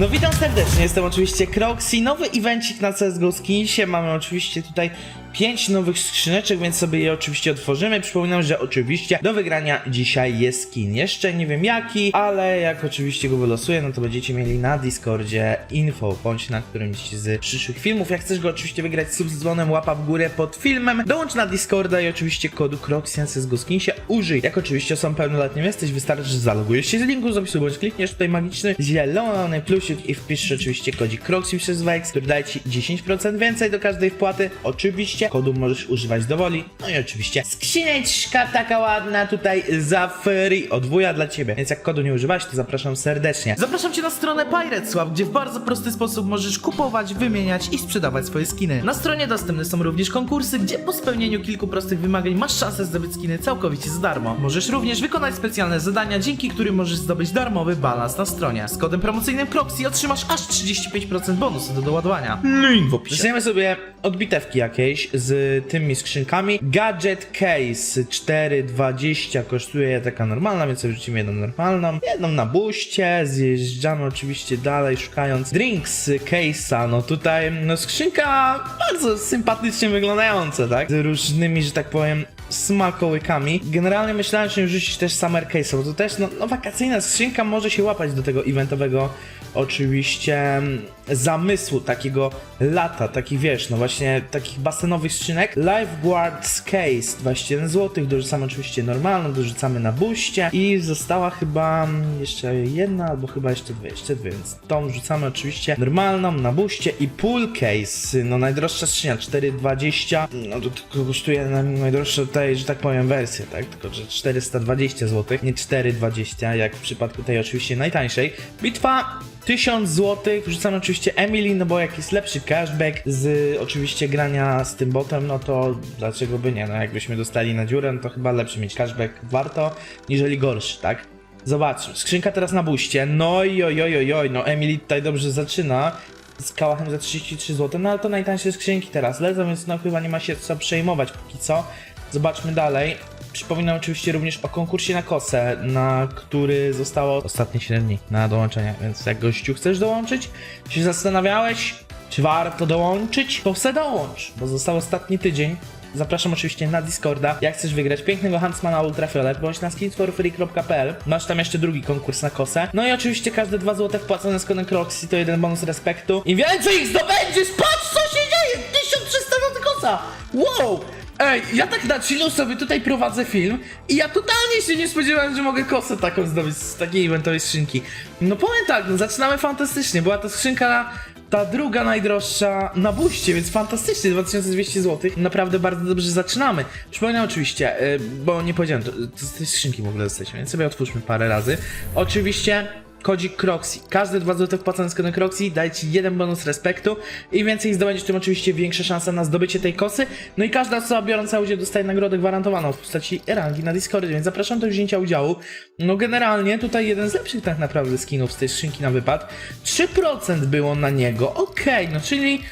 No witam serdecznie, jestem oczywiście Croxy, nowy evencik na CSGO Skinsie, mamy oczywiście tutaj 5 nowych skrzyneczek, więc sobie je oczywiście otworzymy. Przypominam, że oczywiście do wygrania dzisiaj jest skin, jeszcze nie wiem jaki, ale jak oczywiście go wylosuję, no to będziecie mieli na Discordzie info, bądź na którymś z przyszłych filmów. Jak chcesz go oczywiście wygrać sub z dzwonem, łapa w górę pod filmem, dołącz na Discorda i oczywiście kodu Croxy na CSGO Skinsie użyj. Jak oczywiście są pełnoletnim jesteś, wystarczy, że zalogujesz się z linku z opisu, bądź klikniesz tutaj magiczny zielony plusik i wpisz oczywiście kodzik Croxy przez Wex, który daje ci 10% więcej do każdej wpłaty. Oczywiście kodu możesz używać dowoli. No i oczywiście skrzyneczka taka ładna tutaj za free od wuja dla ciebie. Więc jak kodu nie używasz, to zapraszam serdecznie. Zapraszam cię na stronę Pirateswap, gdzie w bardzo prosty sposób możesz kupować, wymieniać i sprzedawać swoje skiny. Na stronie dostępne są również konkursy, gdzie po spełnieniu kilku prostych wymagań masz szansę zdobyć skiny całkowicie za darmo. Możesz również wykonać specjalne zadania, dzięki którym możesz zdobyć darmowy balans na stronie. Z kodem promocyjnym Croxy otrzymasz aż 35% bonusu do doładowania. Link w opisie. Zaczniemy sobie od bitewki jakiejś z tymi skrzynkami. Gadget Case 4,20 kosztuje taka normalna, więc sobie rzucimy jedną normalną. Jedną na buście, zjeżdżamy oczywiście dalej szukając drinks case'a. No tutaj, no skrzynka bardzo sympatycznie wyglądająca, tak? Z różnymi, że tak powiem, smakołykami. Generalnie myślałem, że rzucić też Summer Case, bo to też no, no wakacyjna skrzynka może się łapać do tego eventowego oczywiście zamysłu takiego lata, takich wiesz, no właśnie takich basenowych skrzynek. Lifeguards Case 21 zł, dorzucamy oczywiście normalną, dorzucamy na buście i została chyba mm, jeszcze jedna albo chyba jeszcze dwie, jeszcze dwie, więc tą rzucamy oczywiście normalną na buście i pool case, no najdroższa skrzynia 4,20, no to kosztuje najdroższa tutaj, że tak powiem wersję, tak, tylko że 420 zł, nie 4,20 jak w przypadku tej oczywiście najtańszej. Bitwa 1000 zł, wrzucamy oczywiście Emily, no bo jak jest lepszy cashback z oczywiście grania z tym botem, no to dlaczego by nie, no jakbyśmy dostali na dziurę, no to chyba lepszy mieć cashback warto, niżeli gorszy, tak? Zobaczmy, skrzynka teraz na buście, no i oj, oj, oj, oj, no Emily tutaj dobrze zaczyna, z kałachem za 33 zł, no ale to najtańsze skrzynki teraz lecą, więc no chyba nie ma się co przejmować póki co. Zobaczmy dalej. Przypominam oczywiście również o konkursie na kosę, na który zostało ostatnie 7 dni na dołączenie, więc jak gościu chcesz dołączyć, się zastanawiałeś, czy warto dołączyć, to se dołącz, bo został ostatni tydzień. Zapraszam oczywiście na Discorda. Jak chcesz wygrać pięknego Huntsmana Ultrafiolet, bądź na skinsforfree.pl. Masz tam jeszcze drugi konkurs na kosę. No i oczywiście każde 2 zł wpłacone z kodem Croxy to jeden bonus respektu. Im więcej ich zdobędziesz, patrz co się dzieje! 1300 zł kosa! Wow! Ej, ja tak na chillu sobie tutaj prowadzę film i ja totalnie się nie spodziewałem, że mogę kosę taką zdobyć z takiej eventowej skrzynki. No powiem tak, no zaczynamy fantastycznie. Była to skrzynka ta druga najdroższa na buście, więc fantastycznie, 2200 zł. Naprawdę bardzo dobrze zaczynamy. Przypominam oczywiście, y, bo nie powiedziałem, to, to z tej skrzynki w ogóle jesteśmy, więc sobie otwórzmy parę razy. Oczywiście kodzik Croxy. Każde 2 zł wpłacone z kodem Croxy daje Ci jeden bonus respektu. Im więcej zdobędziesz, tym oczywiście większa szansa na zdobycie tej kosy. No i każda osoba biorąca udział dostaje nagrodę gwarantowaną w postaci rangi na Discordzie, więc zapraszam do wzięcia udziału. No generalnie tutaj jeden z lepszych tak naprawdę skinów z tej skrzynki na wypad. 3% było na niego, okej, no czyli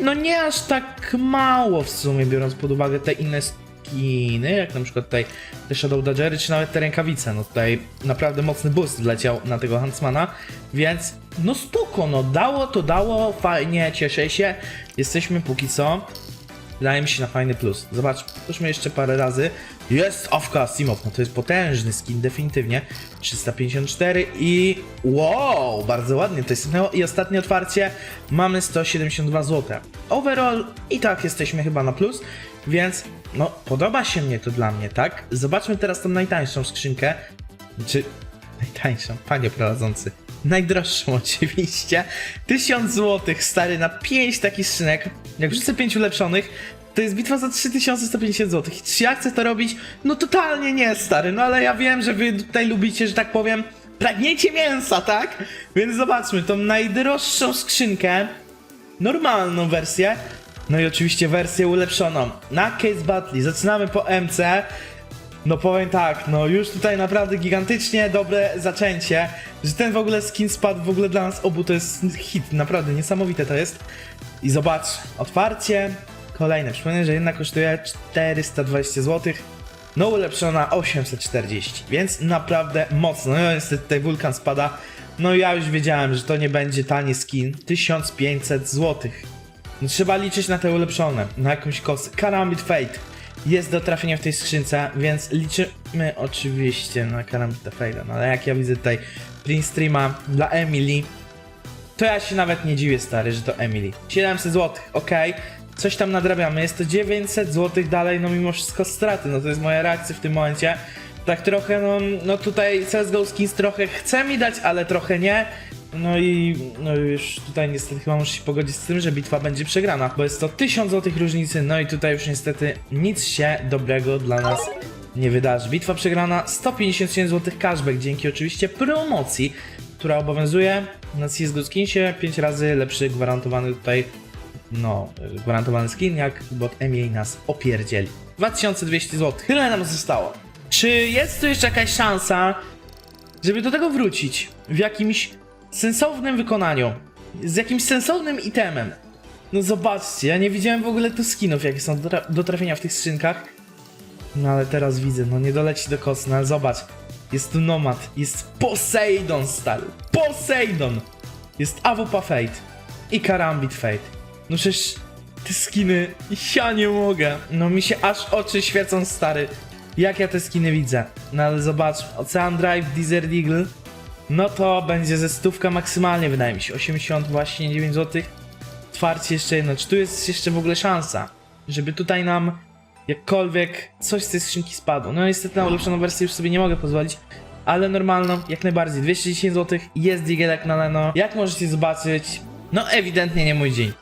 no nie aż tak mało w sumie, biorąc pod uwagę te inne skiny, jak na przykład tutaj te Shadow Dodgery, czy nawet te rękawice. No tutaj naprawdę mocny boost wleciał na tego Huntsmana, więc no spoko, no dało to dało, fajnie, cieszę się. Jesteśmy póki co Wydaje mi się na fajny plus. Zobacz, puszmy jeszcze parę razy. Jest Awka Simov, no to jest potężny skin, definitywnie. 354 i wow, bardzo ładnie to jest. No i ostatnie otwarcie mamy 172 zł. Overall i tak jesteśmy chyba na plus, więc no podoba się mnie to dla mnie, tak? Zobaczmy teraz tą najtańszą skrzynkę. Czy najtańszą, panie prowadzący. Najdroższą oczywiście. 1000 zł stary na 5 takich skrzynek. Jak wrzucę 5 ulepszonych, to jest bitwa za 3150 zł. I czy ja chcę to robić? No totalnie nie, stary. No ale ja wiem, że wy tutaj lubicie, że tak powiem, pragniecie mięsa, tak? Więc zobaczmy tą najdroższą skrzynkę. Normalną wersję. No i oczywiście wersję ulepszoną. Na Case Battle zaczynamy po MC. No powiem tak, no już tutaj naprawdę gigantycznie dobre zaczęcie, że ten w ogóle skin spadł w ogóle dla nas obu to jest hit, naprawdę niesamowite to jest. I zobacz, otwarcie, kolejne, przypomnę, że jedna kosztuje 420 zł, no ulepszona 840, więc naprawdę mocno, no niestety tutaj wulkan spada No ja już wiedziałem, że to nie będzie tani skin. 1500 zł. No, trzeba liczyć na te ulepszone, na jakąś kosę. Karambit Fate jest do trafienia w tej skrzynce, więc liczymy oczywiście na Karambit Fate. No ale jak ja widzę tutaj print streama dla Emily, to ja się nawet nie dziwię, stary, że to Emily. 700 zł, ok. Coś tam nadrabiamy. Jest to 900 zł dalej, no mimo wszystko straty. No to jest moja reakcja w tym momencie. Tak trochę, no, no tutaj CSGO Skins trochę chce mi dać, ale trochę nie. No i no już tutaj niestety chyba muszę się pogodzić z tym, że bitwa będzie przegrana, bo jest to 1000 zł różnicy, no i tutaj już niestety nic się dobrego dla nas nie wydarzy. Bitwa przegrana, 157 zł cashback, dzięki oczywiście promocji, która obowiązuje na CSGO Skinsie, 5 razy lepszy gwarantowany tutaj, no, gwarantowany skin, jak bot EMEA nas opierdzieli. 2200 zł, tyle nam zostało. Czy jest tu jeszcze jakaś szansa, żeby do tego wrócić w jakimś sensownym wykonaniu, z jakimś sensownym itemem. No zobaczcie, ja nie widziałem w ogóle tu skinów, jakie są do, tra- do trafienia w tych skrzynkach. No ale teraz widzę, no nie doleci do kosy, no ale zobacz. Jest tu Nomad, jest Poseidon stary, Poseidon! Jest AWP Fate i Karambit Fate. No przecież te skiny, ja nie mogę. No mi się aż oczy świecą stary, jak ja te skiny widzę. No ale zobacz, Ocean Drive, Desert Eagle, no to będzie ze stówka maksymalnie, wydaje mi się. 80 właśnie 9 zł. Twarcie jeszcze jedno. Czy tu jest jeszcze w ogóle szansa, żeby tutaj nam jakkolwiek coś z tej skrzynki spadło? No niestety na ulepszoną wersję już sobie nie mogę pozwolić. Ale normalną, jak najbardziej. 210 zł jest digielek na Leno. Jak możecie zobaczyć, no ewidentnie nie mój dzień.